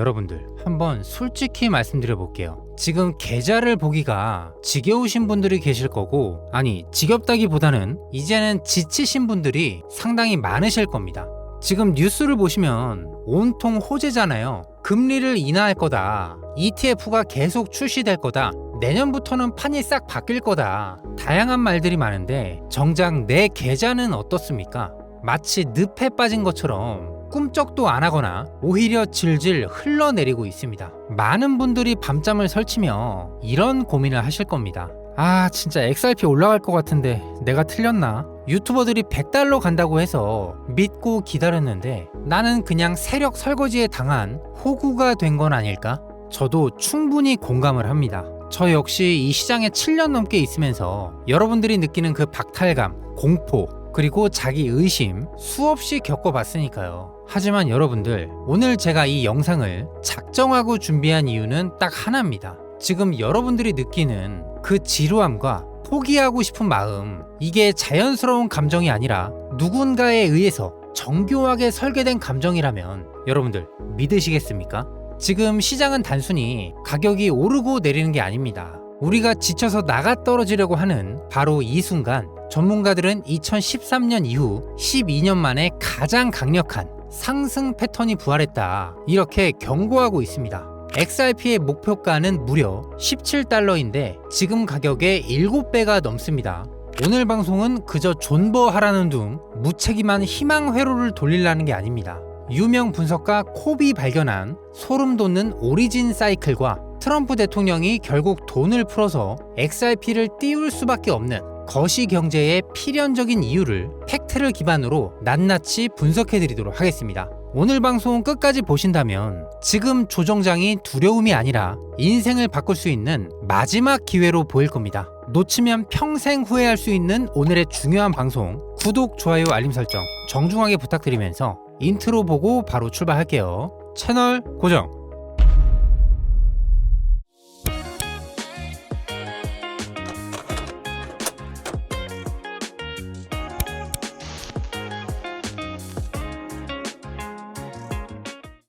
여러분들 한번 솔직히 말씀드려 볼게요. 지금 계좌를 보기가 지겨우신 분들이 계실 거고 아니 지겹다기보다는 이제는 지치신 분들이 상당히 많으실 겁니다. 지금 뉴스를 보시면 온통 호재잖아요. 금리를 인하할 거다. ETF가 계속 출시될 거다. 내년부터는 판이 싹 바뀔 거다. 다양한 말들이 많은데 정작 내 계좌는 어떻습니까? 마치 늪에 빠진 것처럼 꿈쩍도 안 하거나 오히려 질질 흘러내리고 있습니다. 많은 분들이 밤잠을 설치며 이런 고민을 하실 겁니다. 아, 진짜 XRP 올라갈 것 같은데 내가 틀렸나? 유튜버들이 100달러 간다고 해서 믿고 기다렸는데 나는 그냥 세력 설거지에 당한 호구가 된 건 아닐까? 저도 충분히 공감을 합니다. 저 역시 이 시장에 7년 넘게 있으면서 여러분들이 느끼는 그 박탈감, 공포, 그리고 자기 의심 수없이 겪어봤으니까요. 하지만 여러분들, 오늘 제가 이 영상을 작정하고 준비한 이유는 딱 하나입니다. 지금 여러분들이 느끼는 그 지루함과 포기하고 싶은 마음, 이게 자연스러운 감정이 아니라 누군가에 의해서 정교하게 설계된 감정이라면 여러분들 믿으시겠습니까? 지금 시장은 단순히 가격이 오르고 내리는 게 아닙니다. 우리가 지쳐서 나가 떨어지려고 하는 바로 이 순간 전문가들은 2013년 이후 12년 만에 가장 강력한 상승 패턴이 부활했다. 이렇게 경고하고 있습니다. XRP의 목표가는 무려 17달러인데 지금 가격의 7배가 넘습니다. 오늘 방송은 그저 존버하라는 둥 무책임한 희망 회로를 돌리려는 게 아닙니다. 유명 분석가 콥이 발견한 소름 돋는 오리진 사이클과 트럼프 대통령이 결국 돈을 풀어서 XRP를 띄울 수밖에 없는 거시 경제의 필연적인 이유를 팩트를 기반으로 낱낱이 분석해 드리도록 하겠습니다. 오늘 방송 끝까지 보신다면 지금 조정장이 두려움이 아니라 인생을 바꿀 수 있는 마지막 기회로 보일 겁니다. 놓치면 평생 후회할 수 있는 오늘의 중요한 방송 구독, 좋아요, 알림 설정 정중하게 부탁드리면서 인트로 보고 바로 출발할게요. 채널 고정.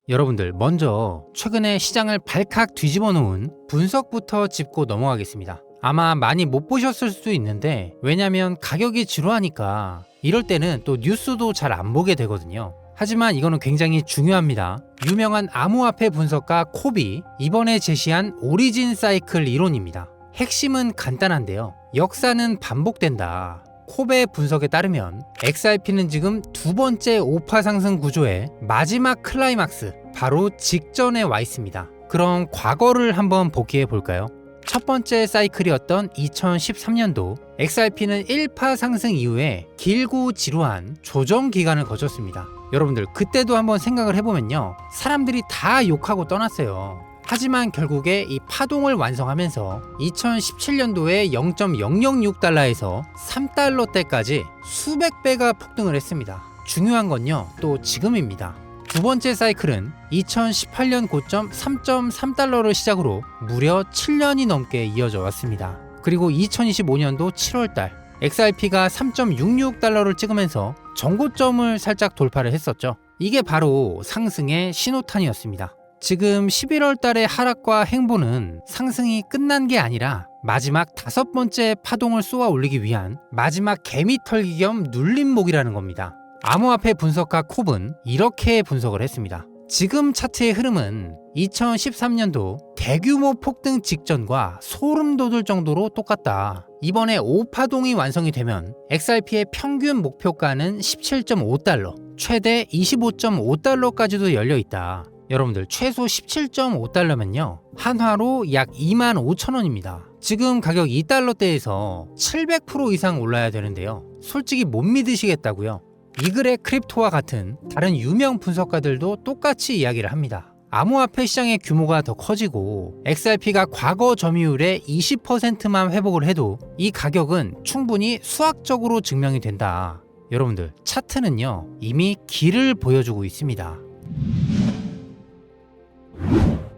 여러분들 먼저 최근에 시장을 발칵 뒤집어 놓은 분석부터 짚고 넘어가겠습니다. 아마 많이 못 보셨을 수도 있는데 왜냐면 가격이 지루하니까 이럴 때는 또 뉴스도 잘 안 보게 되거든요. 하지만 이거는 굉장히 중요합니다. 유명한 암호화폐 분석가 콥이 이번에 제시한 오리진 사이클 이론입니다. 핵심은 간단한데요. 역사는 반복된다. 콥의 분석에 따르면 XRP는 지금 두 번째 오파 상승 구조의 마지막 클라이막스, 바로 직전에 와 있습니다. 그럼 과거를 한번 복귀해 볼까요? 첫 번째 사이클이었던 2013년도 XRP는 1파 상승 이후에 길고 지루한 조정 기간을 거쳤습니다. 여러분들 그때도 한번 생각을 해보면요. 사람들이 다 욕하고 떠났어요. 하지만 결국에 이 파동을 완성하면서 2017년도에 0.006달러에서 3달러대까지 수백 배가 폭등을 했습니다. 중요한 건요, 또 지금입니다. 두 번째 사이클은 2018년 고점 3.3달러를 시작으로 무려 7년이 넘게 이어져 왔습니다. 그리고 2025년도 7월달 XRP가 3.66달러를 찍으면서 정고점을 살짝 돌파를 했었죠. 이게 바로 상승의 신호탄이었습니다. 지금 11월 달의 하락과 행보는 상승이 끝난 게 아니라 마지막 다섯 번째 파동을 쏘아 올리기 위한 마지막 개미 털기 겸 눌림목이라는 겁니다. 암호화폐 분석가 콥은 이렇게 분석을 했습니다. 지금 차트의 흐름은 2013년도 대규모 폭등 직전과 소름 돋을 정도로 똑같다. 이번에 5파동이 완성이 되면 XRP의 평균 목표가는 17.5달러, 최대 25.5달러까지도 열려 있다. 여러분들 최소 17.5달러면요. 한화로 약 2만 5천 원입니다. 지금 가격 2달러대에서 700% 이상 올라야 되는데요. 솔직히 못 믿으시겠다고요. 이글의 크립토와 같은 다른 유명 분석가들도 똑같이 이야기를 합니다. 암호화폐 시장의 규모가 더 커지고 XRP가 과거 점유율의 20%만 회복을 해도 이 가격은 충분히 수학적으로 증명이 된다. 여러분들 차트는요 이미 길을 보여주고 있습니다.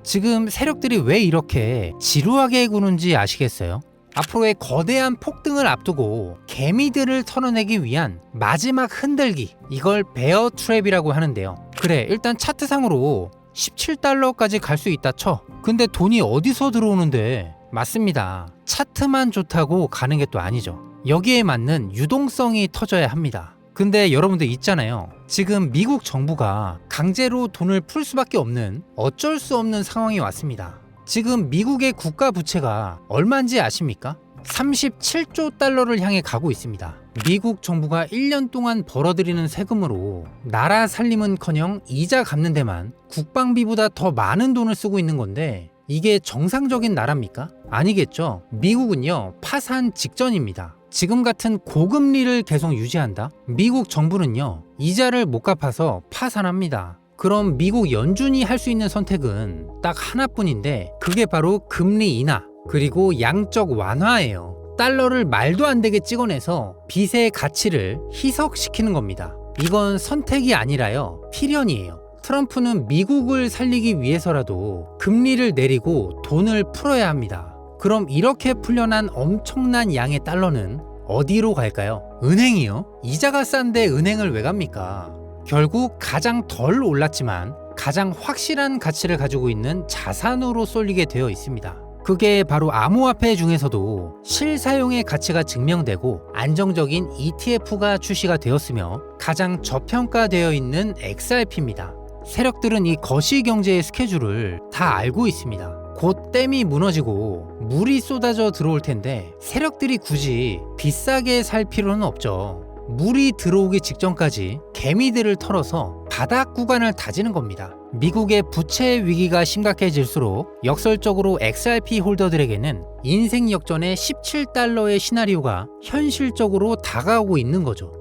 지금 세력들이 왜 이렇게 지루하게 구는지 아시겠어요? 앞으로의 거대한 폭등을 앞두고 개미들을 털어내기 위한 마지막 흔들기 이걸 베어 트랩이라고 하는데요. 그래 일단 차트상으로 17달러까지 갈 수 있다 쳐. 근데 돈이 어디서 들어오는데? 맞습니다. 차트만 좋다고 가는 게 또 아니죠. 여기에 맞는 유동성이 터져야 합니다. 근데 여러분들 있잖아요. 지금 미국 정부가 강제로 돈을 풀 수밖에 없는 어쩔 수 없는 상황이 왔습니다. 지금 미국의 국가 부채가 얼마인지 아십니까? 37조 달러를 향해 가고 있습니다. 미국 정부가 1년 동안 벌어들이는 세금으로 나라 살림은커녕 이자 갚는 데만 국방비보다 더 많은 돈을 쓰고 있는 건데 이게 정상적인 나라입니까? 아니겠죠. 미국은요, 파산 직전입니다. 지금 같은 고금리를 계속 유지한다? 미국 정부는요, 이자를 못 갚아서 파산합니다. 그럼 미국 연준이 할 수 있는 선택은 딱 하나뿐인데, 그게 바로 금리 인하, 그리고 양적 완화예요. 달러를 말도 안 되게 찍어내서 빚의 가치를 희석시키는 겁니다. 이건 선택이 아니라요, 필연이에요. 트럼프는 미국을 살리기 위해서라도 금리를 내리고 돈을 풀어야 합니다. 그럼 이렇게 풀려난 엄청난 양의 달러는 어디로 갈까요? 은행이요? 이자가 싼데 은행을 왜 갑니까? 결국 가장 덜 올랐지만 가장 확실한 가치를 가지고 있는 자산으로 쏠리게 되어 있습니다. 그게 바로 암호화폐 중에서도 실사용의 가치가 증명되고 안정적인 ETF가 출시가 되었으며 가장 저평가되어 있는 XRP입니다. 세력들은 이 거시 경제의 스케줄을 다 알고 있습니다. 곧 댐이 무너지고 물이 쏟아져 들어올 텐데 세력들이 굳이 비싸게 살 필요는 없죠. 물이 들어오기 직전까지 개미들을 털어서 바닥 구간을 다지는 겁니다. 미국의 부채 위기가 심각해질수록 역설적으로 XRP 홀더들에게는 인생 역전의 17달러의 시나리오가 현실적으로 다가오고 있는 거죠.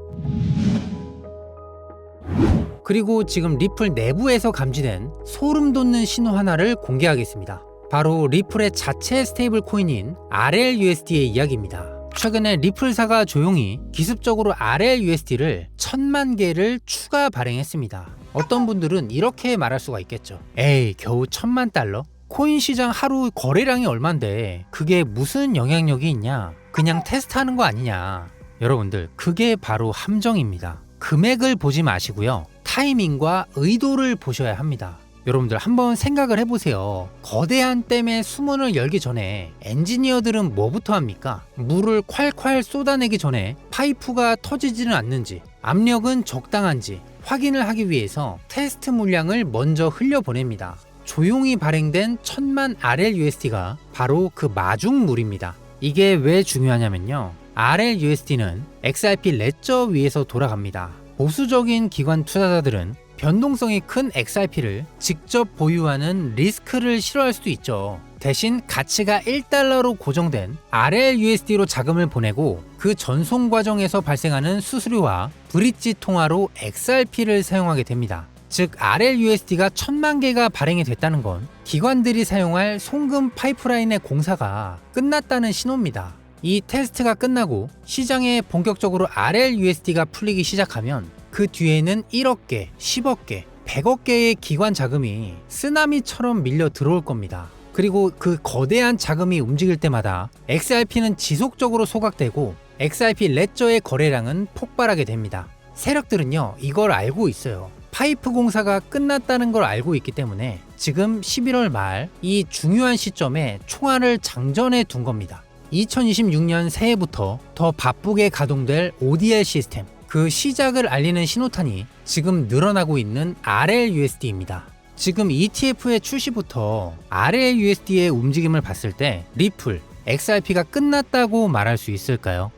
그리고 지금 리플 내부에서 감지된 소름 돋는 신호 하나를 공개하겠습니다. 바로 리플의 자체 스테이블 코인인 RLUSD의 이야기입니다. 최근에 리플사가 조용히 기습적으로 RLUSD를 천만 개를 추가 발행했습니다. 어떤 분들은 이렇게 말할 수가 있겠죠. 에이, 겨우 천만 달러? 코인 시장 하루 거래량이 얼만데 그게 무슨 영향력이 있냐? 그냥 테스트하는 거 아니냐? 여러분들, 그게 바로 함정입니다. 금액을 보지 마시고요. 타이밍과 의도를 보셔야 합니다. 여러분들 한번 생각을 해보세요. 거대한 댐의 수문을 열기 전에 엔지니어들은 뭐부터 합니까? 물을 콸콸 쏟아내기 전에 파이프가 터지지는 않는지, 압력은 적당한지 확인을 하기 위해서 테스트 물량을 먼저 흘려보냅니다. 조용히 발행된 천만 RLUSD가 바로 그 마중물입니다. 이게 왜 중요하냐면요. RLUSD는 XRP 레저 위에서 돌아갑니다. 보수적인 기관 투자자들은 변동성이 큰 XRP를 직접 보유하는 리스크를 싫어할 수도 있죠. 대신 가치가 1달러로 고정된 RLUSD로 자금을 보내고 그 전송 과정에서 발생하는 수수료와 브릿지 통화로 XRP를 사용하게 됩니다. 즉 RLUSD가 천만 개가 발행이 됐다는 건 기관들이 사용할 송금 파이프라인의 공사가 끝났다는 신호입니다. 이 테스트가 끝나고 시장에 본격적으로 RLUSD가 풀리기 시작하면 그 뒤에는 1억 개, 10억 개, 100억 개의 기관 자금이 쓰나미처럼 밀려 들어올 겁니다. 그리고 그 거대한 자금이 움직일 때마다 XRP는 지속적으로 소각되고 XRP 레저의 거래량은 폭발하게 됩니다. 세력들은요, 이걸 알고 있어요. 파이프 공사가 끝났다는 걸 알고 있기 때문에 지금 11월 말 이 중요한 시점에 총알을 장전해 둔 겁니다. 2026년 새해부터 더 바쁘게 가동될 ODL 시스템, 그 시작을 알리는 신호탄이 지금 늘어나고 있는 RLUSD입니다. 지금 ETF의 출시부터 RLUSD의 움직임을 봤을 때 리플, XRP가 끝났다고 말할 수 있을까요?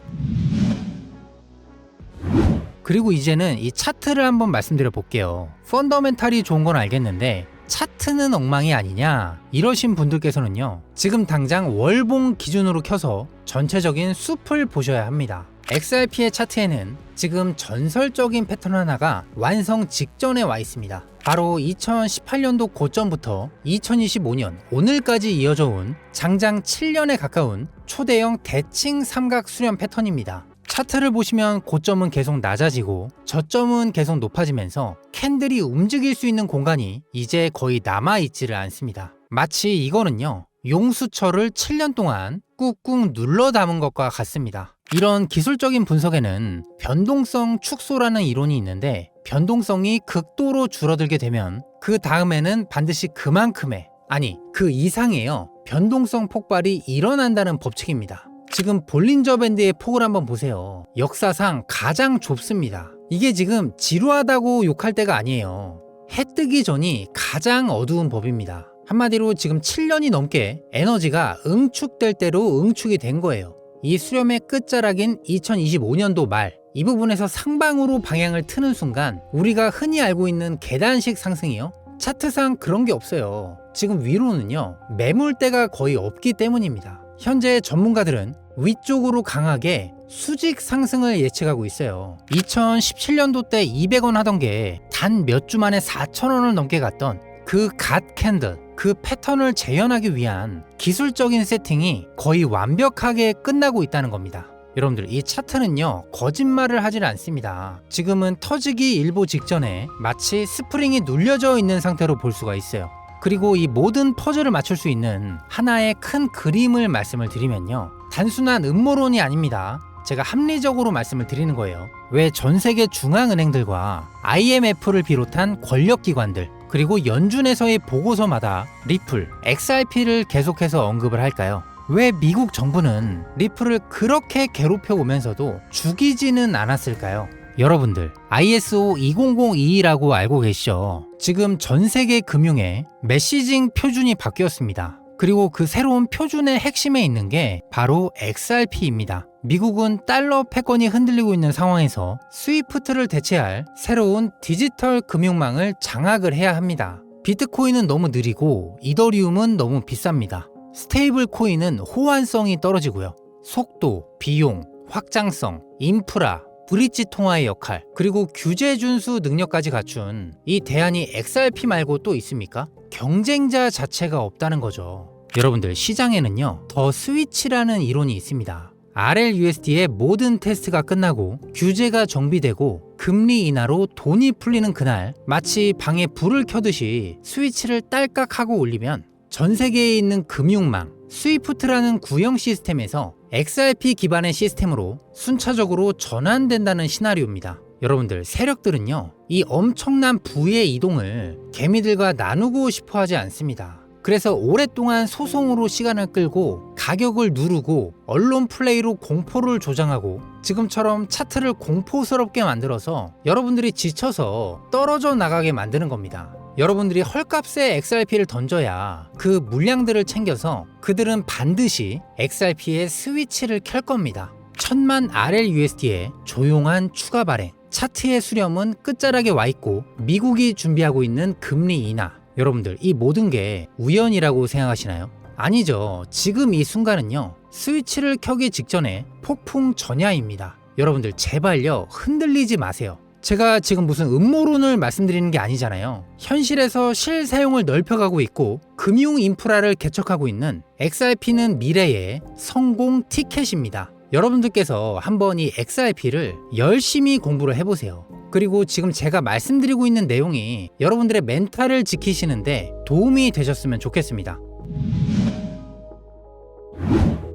그리고 이제는 이 차트를 한번 말씀드려 볼게요. 펀더멘탈이 좋은 건 알겠는데 차트는 엉망이 아니냐 이러신 분들께서는요 지금 당장 월봉 기준으로 켜서 전체적인 숲을 보셔야 합니다 XRP의 차트에는 지금 전설적인 패턴 하나가 완성 직전에 와 있습니다 바로 2018년도 고점부터 2025년 오늘까지 이어져 온 장장 7년에 가까운 초대형 대칭 삼각 수렴 패턴입니다 차트를 보시면 고점은 계속 낮아지고 저점은 계속 높아지면서 캔들이 움직일 수 있는 공간이 이제 거의 남아있지를 않습니다. 마치 이거는요, 용수철을 7년 동안 꾹꾹 눌러 담은 것과 같습니다. 이런 기술적인 분석에는 변동성 축소라는 이론이 있는데 변동성이 극도로 줄어들게 되면 그 다음에는 반드시 그만큼의 아니 그 이상이에요. 변동성 폭발이 일어난다는 법칙입니다. 지금 볼린저 밴드의 폭을 한번 보세요. 역사상 가장 좁습니다. 이게 지금 지루하다고 욕할 때가 아니에요. 해 뜨기 전이 가장 어두운 법입니다. 한마디로 지금 7년이 넘게 에너지가 응축될 대로 응축이 된 거예요. 이 수렴의 끝자락인 2025년도 말, 이 부분에서 상방으로 방향을 트는 순간 우리가 흔히 알고 있는 계단식 상승이요. 차트상 그런 게 없어요. 지금 위로는요, 매물대가 거의 없기 때문입니다. 현재 전문가들은 위쪽으로 강하게 수직 상승을 예측하고 있어요. 2017년도 때 200원 하던 게 단 몇 주 만에 4,000원을 넘게 갔던 그 갓 캔들, 그 패턴을 재현하기 위한 기술적인 세팅이 거의 완벽하게 끝나고 있다는 겁니다. 여러분들 이 차트는요 거짓말을 하질 않습니다. 지금은 터지기 일보 직전에 마치 스프링이 눌려져 있는 상태로 볼 수가 있어요. 그리고 이 모든 퍼즐을 맞출 수 있는 하나의 큰 그림을 말씀을 드리면요. 단순한 음모론이 아닙니다. 제가 합리적으로 말씀을 드리는 거예요. 왜 전 세계 중앙은행들과 IMF를 비롯한 권력기관들, 그리고 연준에서의 보고서마다 리플, XRP를 계속해서 언급을 할까요? 왜 미국 정부는 리플을 그렇게 괴롭혀 오면서도 죽이지는 않았을까요? 여러분들, ISO 20022라고 알고 계시죠? 지금 전 세계 금융의 메시징 표준이 바뀌었습니다. 그리고 그 새로운 표준의 핵심에 있는 게 바로 XRP입니다. 미국은 달러 패권이 흔들리고 있는 상황에서 스위프트를 대체할 새로운 디지털 금융망을 장악을 해야 합니다. 비트코인은 너무 느리고 이더리움은 너무 비쌉니다. 스테이블 코인은 호환성이 떨어지고요. 속도, 비용, 확장성, 인프라, 브릿지 통화의 역할, 그리고 규제 준수 능력까지 갖춘 이 대안이 XRP 말고 또 있습니까? 경쟁자 자체가 없다는 거죠. 여러분들 시장에는요, 더 스위치라는 이론이 있습니다. RLUSD의 모든 테스트가 끝나고 규제가 정비되고 금리 인하로 돈이 풀리는 그날 마치 방에 불을 켜듯이 스위치를 딸깍 하고 올리면 전 세계에 있는 금융망 스위프트라는 구형 시스템에서 XRP 기반의 시스템으로 순차적으로 전환된다는 시나리오입니다. 여러분들 세력들은요 이 엄청난 부의 이동을 개미들과 나누고 싶어 하지 않습니다. 그래서 오랫동안 소송으로 시간을 끌고 가격을 누르고 언론 플레이로 공포를 조장하고 지금처럼 차트를 공포스럽게 만들어서 여러분들이 지쳐서 떨어져 나가게 만드는 겁니다. 여러분들이 헐값에 XRP를 던져야 그 물량들을 챙겨서 그들은 반드시 XRP의 스위치를 켤 겁니다. 천만 RLUSD의 조용한 추가 발행. 차트의 수렴은 끝자락에 와 있고 미국이 준비하고 있는 금리 인하. 여러분들 이 모든 게 우연이라고 생각하시나요? 아니죠. 지금 이 순간은요. 스위치를 켜기 직전에 폭풍 전야입니다. 여러분들 제발요. 흔들리지 마세요. 제가 지금 무슨 음모론을 말씀드리는 게 아니잖아요. 현실에서 실 사용을 넓혀가고 있고 금융 인프라를 개척하고 있는 XRP는 미래의 성공 티켓입니다. 여러분들께서 한번 이 XRP를 열심히 공부를 해보세요. 그리고 지금 제가 말씀드리고 있는 내용이 여러분들의 멘탈을 지키시는데 도움이 되셨으면 좋겠습니다.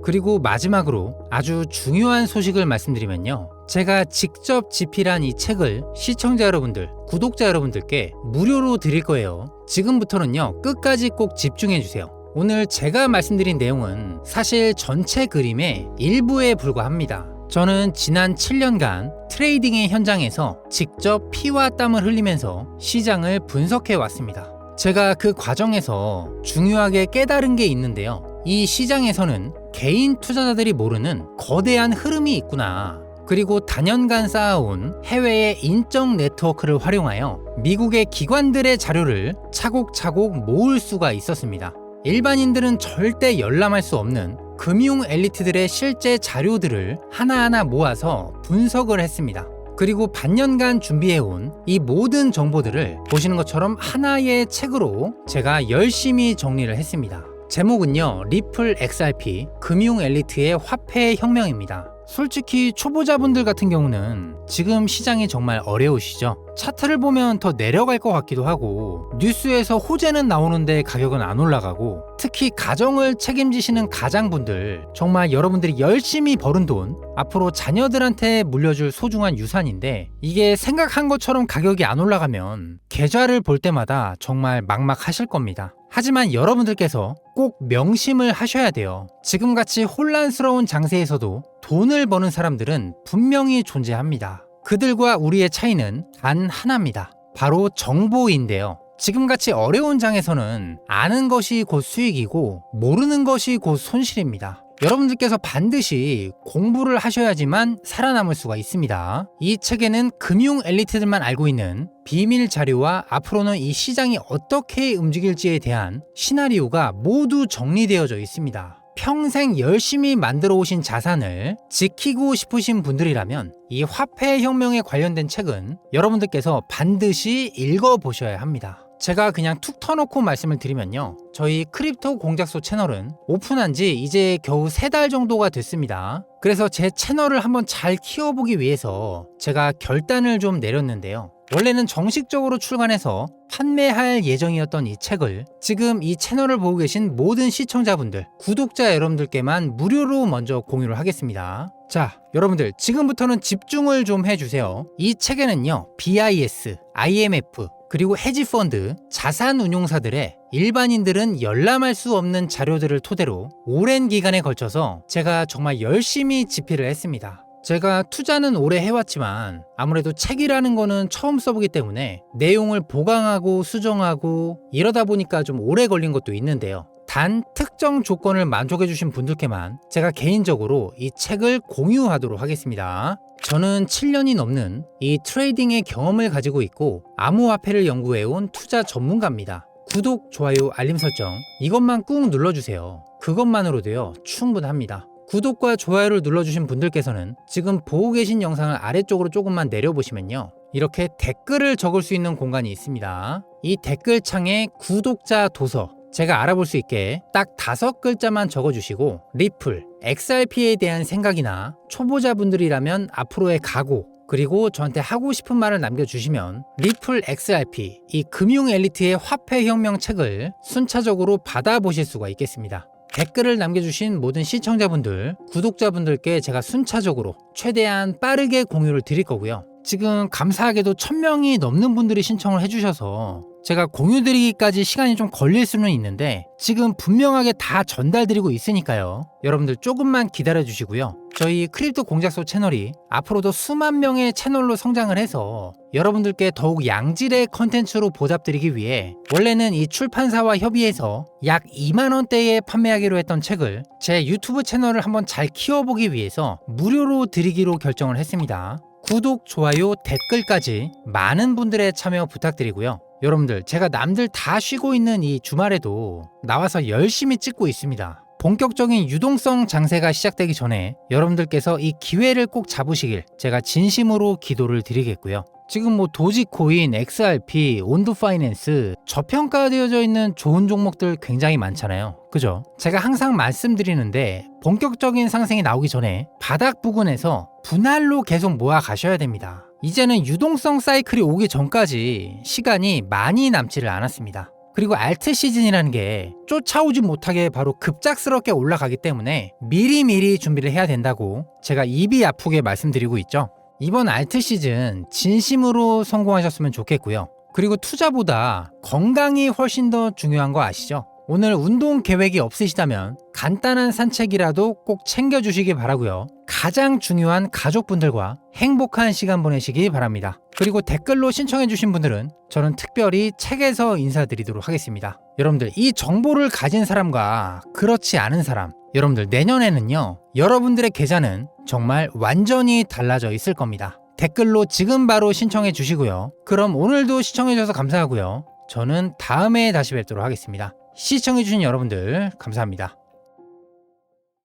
그리고 마지막으로 아주 중요한 소식을 말씀드리면요. 제가 직접 집필한 이 책을 시청자 여러분들, 구독자 여러분들께 무료로 드릴 거예요. 지금부터는요, 끝까지 꼭 집중해 주세요. 오늘 제가 말씀드린 내용은 사실 전체 그림의 일부에 불과합니다. 저는 지난 7년간 트레이딩의 현장에서 직접 피와 땀을 흘리면서 시장을 분석해 왔습니다. 제가 그 과정에서 중요하게 깨달은 게 있는데요. 이 시장에서는 개인 투자자들이 모르는 거대한 흐름이 있구나. 그리고 단연간 쌓아온 해외의 인적 네트워크를 활용하여 미국의 기관들의 자료를 차곡차곡 모을 수가 있었습니다. 일반인들은 절대 열람할 수 없는 금융 엘리트들의 실제 자료들을 하나하나 모아서 분석을 했습니다. 그리고 반년간 준비해온 이 모든 정보들을 보시는 것처럼 하나의 책으로 제가 열심히 정리를 했습니다. 제목은요, 리플 XRP 금융 엘리트의 화폐 혁명입니다. 솔직히 초보자분들 같은 경우는 지금 시장이 정말 어려우시죠. 차트를 보면 더 내려갈 것 같기도 하고 뉴스에서 호재는 나오는데 가격은 안 올라가고 특히 가정을 책임지시는 가장분들 정말 여러분들이 열심히 벌은 돈 앞으로 자녀들한테 물려줄 소중한 유산인데 이게 생각한 것처럼 가격이 안 올라가면 계좌를 볼 때마다 정말 막막하실 겁니다. 하지만 여러분들께서 꼭 명심을 하셔야 돼요. 지금같이 혼란스러운 장세에서도 돈을 버는 사람들은 분명히 존재합니다. 그들과 우리의 차이는 단 하나입니다. 바로 정보인데요. 지금같이 어려운 장에서는 아는 것이 곧 수익이고 모르는 것이 곧 손실입니다. 여러분들께서 반드시 공부를 하셔야지만 살아남을 수가 있습니다. 이 책에는 금융 엘리트들만 알고 있는 비밀 자료와 앞으로는 이 시장이 어떻게 움직일지에 대한 시나리오가 모두 정리되어져 있습니다. 평생 열심히 만들어 오신 자산을 지키고 싶으신 분들이라면 이 화폐 혁명에 관련된 책은 여러분들께서 반드시 읽어 보셔야 합니다. 제가 그냥 툭 터놓고 말씀을 드리면요. 저희 크립토 공작소 채널은 오픈한 지 이제 겨우 세 달 정도가 됐습니다. 그래서 제 채널을 한번 잘 키워보기 위해서 제가 결단을 좀 내렸는데요. 원래는 정식적으로 출간해서 판매할 예정이었던 이 책을 지금 이 채널을 보고 계신 모든 시청자분들, 구독자 여러분들께만 무료로 먼저 공유를 하겠습니다. 자, 여러분들 지금부터는 집중을 좀 해주세요. 이 책에는요, BIS, IMF, 그리고 헤지펀드, 자산운용사들의 일반인들은 열람할 수 없는 자료들을 토대로 오랜 기간에 걸쳐서 제가 정말 열심히 집필을 했습니다. 제가 투자는 오래 해왔지만 아무래도 책이라는 거는 처음 써보기 때문에 내용을 보강하고 수정하고 이러다 보니까 좀 오래 걸린 것도 있는데요. 단 특정 조건을 만족해주신 분들께만 제가 개인적으로 이 책을 공유하도록 하겠습니다. 저는 7년이 넘는 이 트레이딩의 경험을 가지고 있고 암호화폐를 연구해온 투자 전문가입니다. 구독, 좋아요, 알림 설정 이것만 꾹 눌러주세요. 그것만으로도요 충분합니다. 구독과 좋아요를 눌러주신 분들께서는 지금 보고 계신 영상을 아래쪽으로 조금만 내려보시면요. 이렇게 댓글을 적을 수 있는 공간이 있습니다. 이 댓글창에 구독자 도서 제가 알아볼 수 있게 딱 다섯 글자만 적어주시고 리플, XRP에 대한 생각이나 초보자분들이라면 앞으로의 각오 그리고 저한테 하고 싶은 말을 남겨주시면 리플 XRP 이 금융 엘리트의 화폐 혁명 책을 순차적으로 받아보실 수가 있겠습니다. 댓글을 남겨주신 모든 시청자분들, 구독자분들께 제가 순차적으로 최대한 빠르게 공유를 드릴 거고요. 지금 감사하게도 1000명이 넘는 분들이 신청을 해주셔서 제가 공유드리기까지 시간이 좀 걸릴 수는 있는데 지금 분명하게 다 전달드리고 있으니까요. 여러분들 조금만 기다려 주시고요. 저희 크립토 공작소 채널이 앞으로도 수만 명의 채널로 성장을 해서 여러분들께 더욱 양질의 컨텐츠로 보답드리기 위해 원래는 이 출판사와 협의해서 약 2만 원대에 판매하기로 했던 책을 제 유튜브 채널을 한번 잘 키워보기 위해서 무료로 드리기로 결정을 했습니다. 구독, 좋아요, 댓글까지 많은 분들의 참여 부탁드리고요. 여러분들, 제가 남들 다 쉬고 있는 이 주말에도 나와서 열심히 찍고 있습니다. 본격적인 유동성 장세가 시작되기 전에 여러분들께서 이 기회를 꼭 잡으시길 제가 진심으로 기도를 드리겠고요. 지금 뭐 도지코인, XRP, 온도 파이낸스 저평가되어져 있는 좋은 종목들 굉장히 많잖아요. 그죠? 제가 항상 말씀드리는데 본격적인 상승이 나오기 전에 바닥 부근에서 분할로 계속 모아 가셔야 됩니다. 이제는 유동성 사이클이 오기 전까지 시간이 많이 남지를 않았습니다. 그리고 알트 시즌이라는 게 쫓아오지 못하게 바로 급작스럽게 올라가기 때문에 미리미리 준비를 해야 된다고 제가 입이 아프게 말씀드리고 있죠. 이번 알트 시즌 진심으로 성공하셨으면 좋겠고요. 그리고 투자보다 건강이 훨씬 더 중요한 거 아시죠? 오늘 운동 계획이 없으시다면 간단한 산책이라도 꼭 챙겨주시기 바라고요. 가장 중요한 가족분들과 행복한 시간 보내시기 바랍니다. 그리고 댓글로 신청해주신 분들은 저는 특별히 책에서 인사드리도록 하겠습니다. 여러분들 이 정보를 가진 사람과 그렇지 않은 사람 여러분들 내년에는요 여러분들의 계좌는 정말 완전히 달라져 있을 겁니다. 댓글로 지금 바로 신청해 주시고요. 그럼 오늘도 시청해 주셔서 감사하고요. 저는 다음에 다시 뵙도록 하겠습니다. 시청해 주신 여러분들 감사합니다.